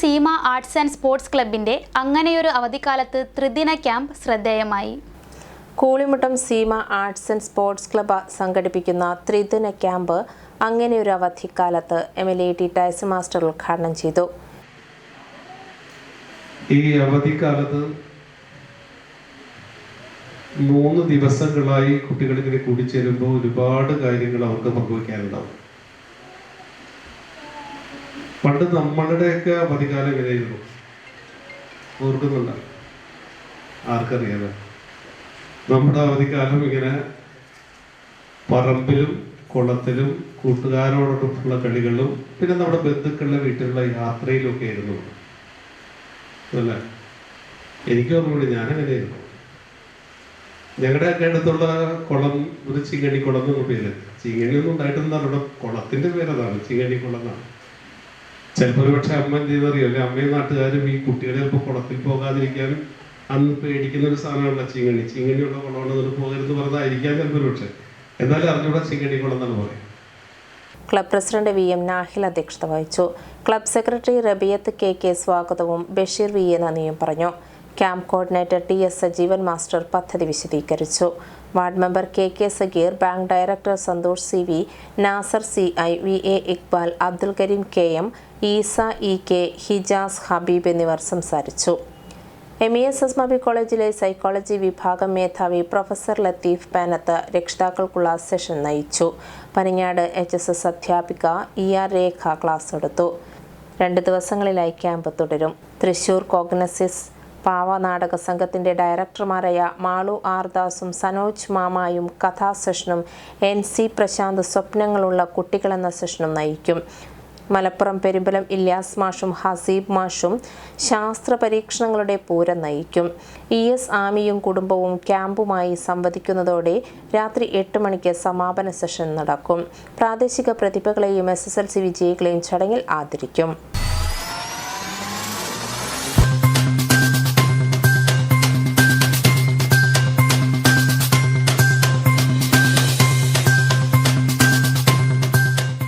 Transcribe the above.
Seema arts and sports ക്ലബിന്റെ അങ്ങനെയൊരു അവധിക്കാലത്ത് ത്രിദിന ക്യാമ്പ് ശ്രദ്ധേയമായി. Koolimuttam Seema arts and sports club സംഘടിപ്പിക്കുന്ന ത്രിദിന ക്യാമ്പ് അങ്ങനെയൊരു ഒരു അവധിക്കാലത്ത് M L A T Tyson master ഉദ്ഘാടനം ചെയ്തു. ഈ അവധിക്കാലത്ത് മൂന്ന് ദിവസങ്ങളായി കുട്ടികളിങ്ങനെ കൂടിച്ചേരുമ്പോൾ ഒരുപാട് കാര്യങ്ങൾ അവർക്ക് പങ്കുവയ്ക്കാനുണ്ടാവും പണ്ട് നമ്മളുടെയൊക്കെ അവധിക്കാലം വിലയിരുന്നു. ഓർക്കുന്നുണ്ട്? ആർക്കറിയാതെ നമ്മുടെ അവധിക്കാലം ഇങ്ങനെ പറമ്പിലും കുളത്തിലും കൂട്ടുകാരോടൊപ്പമുള്ള കളികളിലും പിന്നെ നമ്മുടെ ബന്ധുക്കളുടെ വീട്ടിലുള്ള യാത്രയിലും ഒക്കെ ആയിരുന്നു അല്ലേ? എനിക്ക് ഓർമ്മയുണ്ട് ഞങ്ങളുടെ ഒക്കെ അടുത്തുള്ള കുളം ഒരു ചിങ്ങണി കുളം എന്നുള്ള പേര് ചിങ്ങണി ഒന്നും ഉണ്ടായിട്ടൊന്നും അവിടെ കുളത്തിന്റെ പേരതാണ് ചിങ്ങണി കുളം എന്നാണ്. ചിലപ്പോൾ ഒരു പക്ഷെ അമ്മ എന്ത് ചെയ്തറിയോ അല്ലെ അമ്മയും നാട്ടുകാരും ഈ കുട്ടികളെ ചിലപ്പോൾ കുളത്തിൽ പോകാതിരിക്കാനും അന്ന് പേടിക്കുന്ന ഒരു സാധനമല്ല ചിങ്ങണി. ചിങ്ങണിയുള്ള കുളമാണ് എന്നിട്ട് പോകരുത് പറഞ്ഞതായിരിക്കാം ചിലപ്പോൾ ഒരു പക്ഷെ. എന്നാലും അറിഞ്ഞൂടെ ചിങ്ങണി കുളം എന്നാണ് പറയുന്നത്. Club president V M Nahil അധ്യക്ഷത വഹിച്ചു. Club secretary Rabiyath K K സ്വാഗതവും ബഷീർ വി എ നന്ദിയും പറഞ്ഞു. Camp coordinator T S Sajeevan master പദ്ധതി വിശദീകരിച്ചു ward member K K Sageer bank director Santhosh C V Nasar C I V A Iqbal Abdul Kareem K M Eesa E K Hijas Habeeb എന്നിവർ സംസാരിച്ചു. M E S S മബി കോളേജിലെ psychology വിഭാഗം മേധാവി professor Latheef Panath രക്ഷിതാക്കൾക്കുള്ള session നയിച്ചു. Paningad H S S അധ്യാപിക E R Rekha class എടുത്തു. രണ്ട് ദിവസങ്ങളിലായി ക്യാമ്പ് തുടരും. തൃശൂർ കോഗ്നസിസ് പാവ നാടക സംഘത്തിന്റെ ഡയറക്ടർമാരായ മാളു ആർ ദാസും സനോജ് മാമായും കഥാ സെഷനും എൻ സി പ്രശാന്ത് സ്വപ്നങ്ങളുള്ള കുട്ടികൾ എന്ന സെഷനും നയിക്കും. മലപ്പുറം പെരുമ്പലം ഇല്യാസ് മാഷും ഹസീബ് മാഷും ശാസ്ത്ര പരീക്ഷണങ്ങളുടെ പൂരം നയിക്കും. ഇ എസ് ആമിയും കുടുംബവും ക്യാമ്പുമായി സംവദിക്കുന്നതോടെ രാത്രി എട്ട് മണിക്ക് സമാപന സെഷൻ നടക്കും. പ്രാദേശിക പ്രതിഭകളെയും എസ് എസ് എൽ സി വിജയികളെയും ചടങ്ങിൽ ആദരിക്കും.